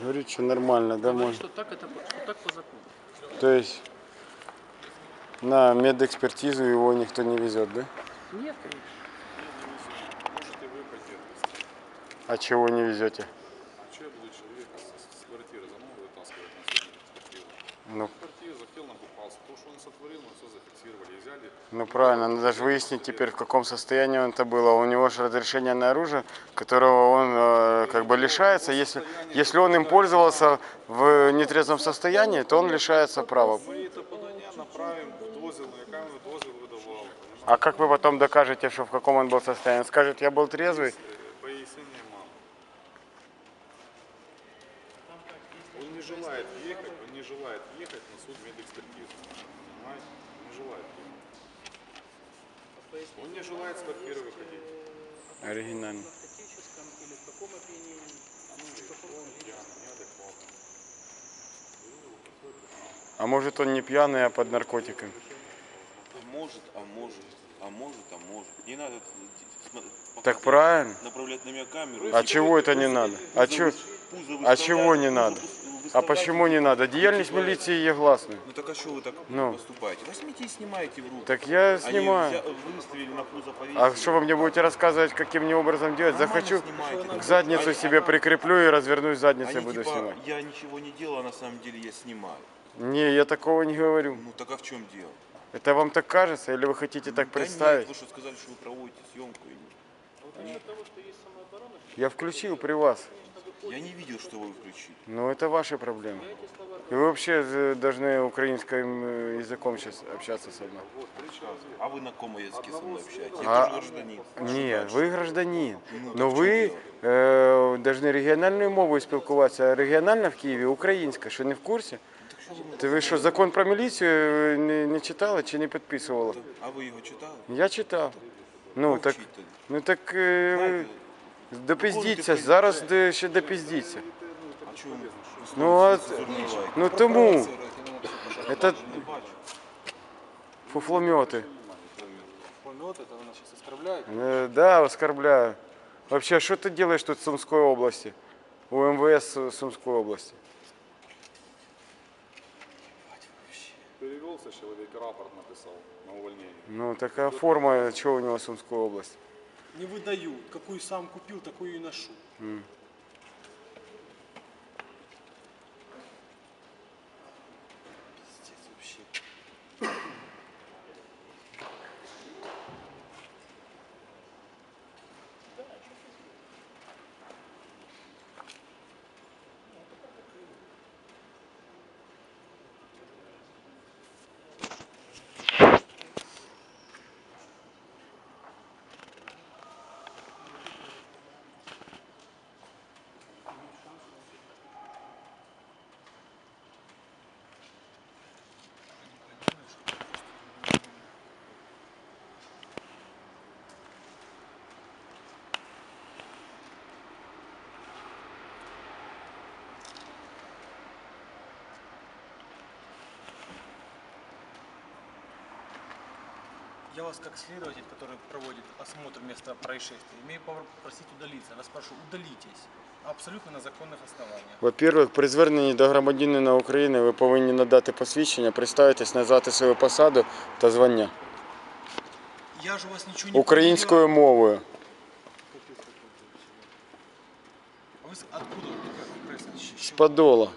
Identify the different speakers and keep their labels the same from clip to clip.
Speaker 1: Говорит, что нормально, да,
Speaker 2: Говорит,
Speaker 1: можно.
Speaker 2: что так, это, что так по закону.
Speaker 1: То есть на медэкспертизу его никто не везет, да?
Speaker 2: Нет, конечно.
Speaker 1: А чего не везете?
Speaker 3: Что я буду человека с, с квартиры за мной вытаскивать на судебную экспертизу?
Speaker 1: Ну,
Speaker 3: Квартиру захотел, накупался. То, что он сотворил, мы все зафиксировали. И взяли.
Speaker 1: ну правильно, надо же выяснить теперь, в каком состоянии он это было. У него же разрешение на оружие, которого он э, как бы лишается. Если, если он им пользовался в нетрезвом состоянии, то он лишается права.
Speaker 3: В яка.
Speaker 1: А как вы потом докажете, что в каком он был состоянии? Скажет, я был трезвый?
Speaker 3: Пояснения мало. Он не желает ехать, он не желает ехать на суд. Понимаете? Не желает. Он не желает с квартиры выходить.
Speaker 1: Оригинально.
Speaker 2: наркотическом или в каком опьянении?
Speaker 3: Он пьяный, неадекватный.
Speaker 1: А может он не пьяный, а под наркотиками?
Speaker 4: Может, а может, а может, а может. Не надо
Speaker 1: Так правильно.
Speaker 4: направлять на меня камеру.
Speaker 1: А чего это не надо? А, чё,
Speaker 4: пузо
Speaker 1: а чего не надо?
Speaker 4: пузо выс-
Speaker 1: А
Speaker 4: выставлять.
Speaker 1: почему не надо? Діяльність міліції є гласною.
Speaker 4: Ну так а что вы так
Speaker 1: Ну.
Speaker 4: поступаете? Возьмите и снимайте в руку.
Speaker 1: Так я
Speaker 4: Они
Speaker 1: снимаю.
Speaker 4: взя- выставили на пузо повесили.
Speaker 1: А что вы мне будете рассказывать, каким мне образом делать?
Speaker 4: Нормально
Speaker 1: Захочу,
Speaker 4: снимайте.
Speaker 1: к задницу
Speaker 4: Они-
Speaker 1: себе прикреплю и развернусь задницей
Speaker 4: Они
Speaker 1: буду
Speaker 4: типа,
Speaker 1: снимать.
Speaker 4: я ничего не делал, а на самом деле я снимаю.
Speaker 1: Не, я такого не говорю.
Speaker 4: Ну так а в чем дело?
Speaker 1: Это вам так кажется или вы хотите так
Speaker 4: Да
Speaker 1: представить?
Speaker 4: нет, вы что сказали, что вы проводите съемку. и-
Speaker 1: Я включил при вас.
Speaker 4: Я не видел, что вы включили.
Speaker 1: Но это ваши проблемы. И вы вообще э, должны украинским э, языком сейчас общаться со мной.
Speaker 4: А вы на каком языке со мной общаетесь?
Speaker 1: А-
Speaker 4: Я тоже гражданин.
Speaker 1: Ні, ви гражданин.
Speaker 4: Ну,
Speaker 1: Но
Speaker 4: так
Speaker 1: ви
Speaker 4: в чому
Speaker 1: е, повинні регіональною мовою спілкуватися. А регіональна в Києві українська. Що не в курсі? Ти ви що, закон про міліцію е, не, не читали чи не підписували?
Speaker 4: А ви його читали?
Speaker 1: Я читав. Ну так,
Speaker 4: Мовчіть тоді.
Speaker 1: ну так е, ви
Speaker 4: Знаєте,
Speaker 1: допіздіться, зараз де- ще допіздіться.
Speaker 4: А чому?
Speaker 1: Ну, а,
Speaker 4: Зурніваєте?
Speaker 1: ну тому, це
Speaker 4: Не бачу.
Speaker 1: фуфломети.
Speaker 2: Помет, это вы нас сейчас оскорбляете.
Speaker 1: Э, Да, оскорбляю. Вообще, что ты делаешь тут в Сумской области? У МВС Сумской области.
Speaker 3: Перевелся человек, рапорт написал на увольнение.
Speaker 1: Ну, такая форма, что у него в Сумской области?
Speaker 5: Не выдают. Какую сам купил, такую и ношу.
Speaker 4: Пиздец
Speaker 5: Я вас как следователь, который проводит осмотр места происшествия, имею право просить удалиться. Вас прошу, удалитесь. Абсолютно на законных основаниях.
Speaker 1: Во-первых, при зверненні до громадянина України ви повинні надати посвідчення, представитись, назвати свою посаду та звання
Speaker 5: Я же у вас ничего не
Speaker 1: українською мовою.
Speaker 5: проверял. А Вы с- откуда вы как происходит?
Speaker 1: З Подола.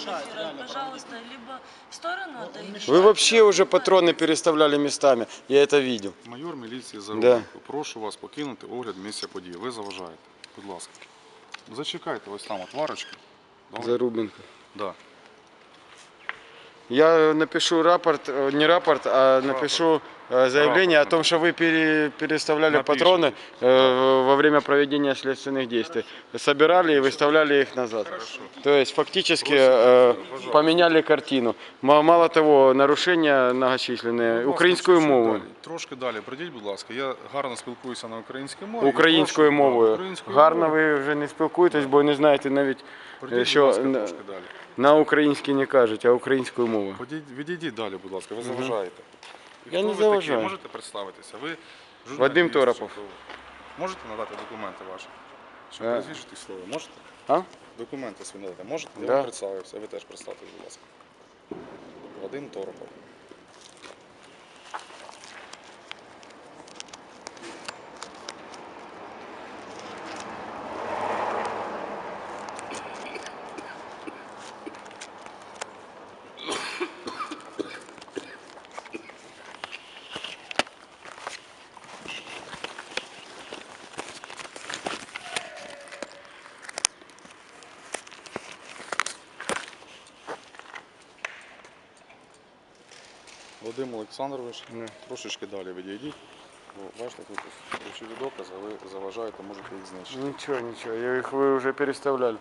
Speaker 5: мешает,
Speaker 6: фотографировать,
Speaker 5: реально,
Speaker 6: пожалуйста, либо в сторону отойдите.
Speaker 1: Ви вообще уже патрони переставляли местами. Я это видел.
Speaker 3: Майор міліції за
Speaker 1: Да.
Speaker 3: Прошу вас покинути огляд місця події. Ви заважаєте. Будь ласка. Зачекайте ось там от варочки. Добре?
Speaker 1: Зарубенко.
Speaker 3: Да.
Speaker 1: Я напишу рапорт, э, не рапорт, а напишу э, заявление о том, что вы пере- переставляли
Speaker 3: Напишите.
Speaker 1: патроны э, во время проведения следственных действий. Собирали и выставляли их назад. То есть фактически э, поменяли картину. Ма- Мало того, нарушения многочисленные.
Speaker 3: Будь ласка,
Speaker 1: Українською
Speaker 3: трошки
Speaker 1: мовою.
Speaker 3: далі. Трошки далі. Придіть, будь ласка. Я гарно спілкуюся на українській мові.
Speaker 1: Українською
Speaker 3: Прошу, да,
Speaker 1: мовою.
Speaker 3: українською
Speaker 1: Гарно
Speaker 3: мовою.
Speaker 1: ви вже не спілкуєтесь, бо не знаєте навіть,
Speaker 3: Придіть,
Speaker 1: е,
Speaker 3: будь
Speaker 1: що
Speaker 3: ласка,
Speaker 1: на-
Speaker 3: трошки далі.
Speaker 1: на українській не кажуть, а українською мовою.
Speaker 3: Подіть- Відійдіть далі, будь ласка, ви заважаєте.
Speaker 1: Я
Speaker 3: хто
Speaker 1: не
Speaker 3: ви
Speaker 1: заважаю.
Speaker 3: Такі? Можете представитися? Ви Журналіст,
Speaker 1: Вадим Торопов.
Speaker 3: Можете надати документи ваші? Щоб
Speaker 1: Е.
Speaker 3: пересвідчити слово, можете?
Speaker 1: А?
Speaker 3: Документи свої надати можете? Я
Speaker 1: Да.
Speaker 3: вам представився, ви теж представте, будь ласка. Вадим Торопов. Вадим Олександрович,
Speaker 1: Да.
Speaker 3: трошечки далі відійдіть. Бо бачите, тут речові докази, ви заважаєте, можете їх знищити.
Speaker 1: Ничего, ничего, я их вы уже переставляли.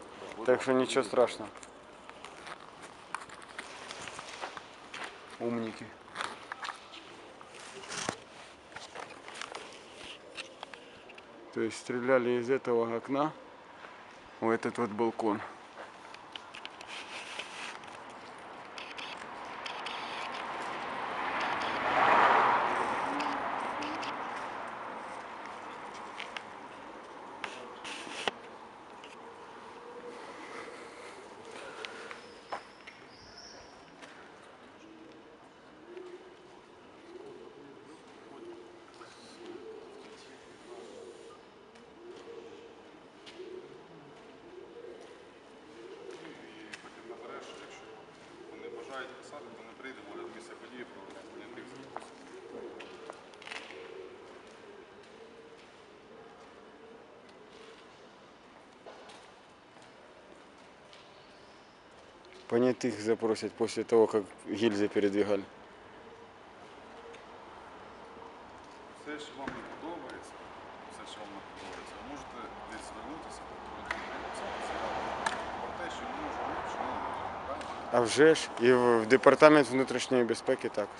Speaker 1: Так что ничего страшного. Умники. То есть стреляли из этого окна в этот вот балкон.
Speaker 3: бажають писати, то не прийде, буде місце події проводити, не тих
Speaker 1: Понятых запросят после того, как гильзы передвигали.
Speaker 3: правильно?
Speaker 1: А вже ж і в в департамент внутрішньої безпеки також.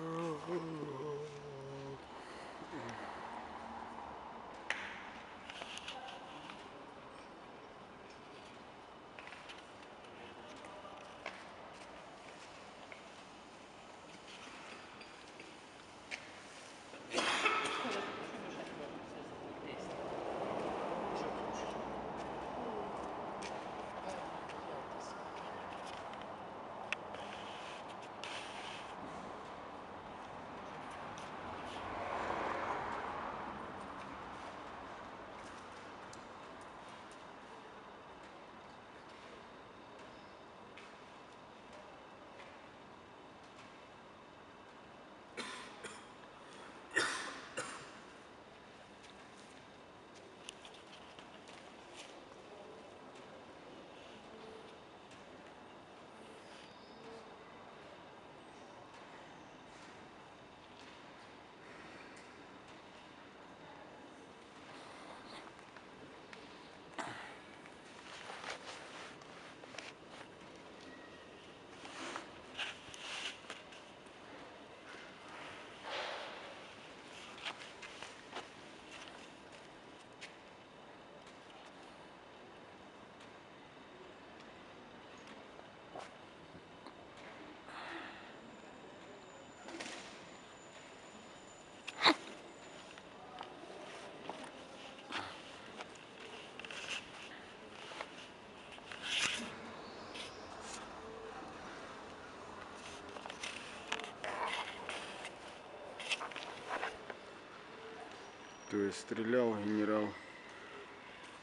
Speaker 1: То есть стрелял генерал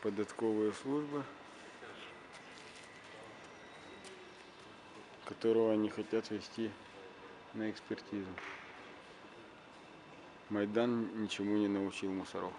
Speaker 1: податковой службы, которого они хотят вести на экспертизу. Майдан ничему не научил мусоров.